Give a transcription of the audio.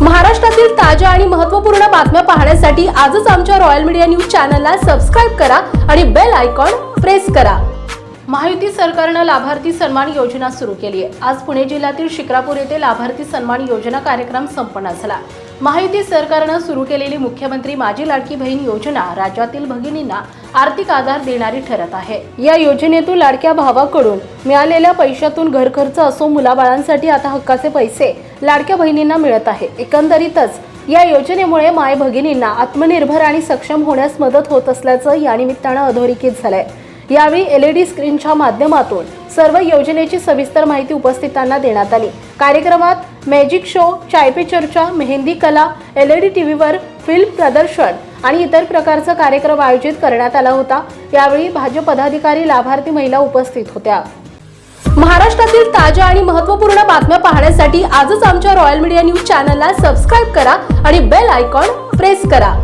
महाराष्ट्रातील ताज्या आणि महत्त्वपूर्ण बातम्या पाहण्यासाठी आजच आमच्या रॉयल मीडिया न्यूज चॅनलला सबस्क्राईब करा आणि बेल आयकॉन प्रेस करा. महायुती सरकारनं लाभार्थी सन्मान योजना सुरू केली आहे. आज पुणे जिल्ह्यातील शिक्रापूर येथे लाभार्थी सन्मान योजना कार्यक्रम संपन्न झाला. महायुती सरकारनं सुरू केलेली मुख्यमंत्री माझी लाडकी बहीण योजना राज्यातील भगिनींना आर्थिक आधार देणारी ठरत आहे. या योजनेतून लाडक्या भावाकडून मिळालेल्या पैशातून घर खर्च असो मुलाबाळांसाठी आता हक्काचे पैसे लाडक्या बहिणींना मिळत आहे. एकंदरीतच या योजनेमुळे माय भगिनींना आत्मनिर्भर आणि सक्षम होण्यास मदत होत असल्याचं या निमित्तानं अधोरेखित झालंय. यावेळी एलईडी स्क्रीनच्या माध्यमातून सर्व योजनेची सविस्तर माहिती उपस्थितांना देण्यात आली. कार्यक्रमात मॅजिक शो चाय पे चर्चा मेहंदी कला एलईडी टीव्हीवर फिल्म प्रदर्शन आणि इतर प्रकारचा कार्यक्रम आयोजित करण्यात आला होता. यावेळी भाजप पदाधिकारी लाभार्थी महिला उपस्थित होत्या. महाराष्ट्रातील ताज्या आणि महत्त्वपूर्ण बातम्या पाहण्यासाठी आजच आमच्या रॉयल मीडिया न्यूज चॅनलला सबस्क्राईब करा आणि बेल आयकॉन प्रेस करा.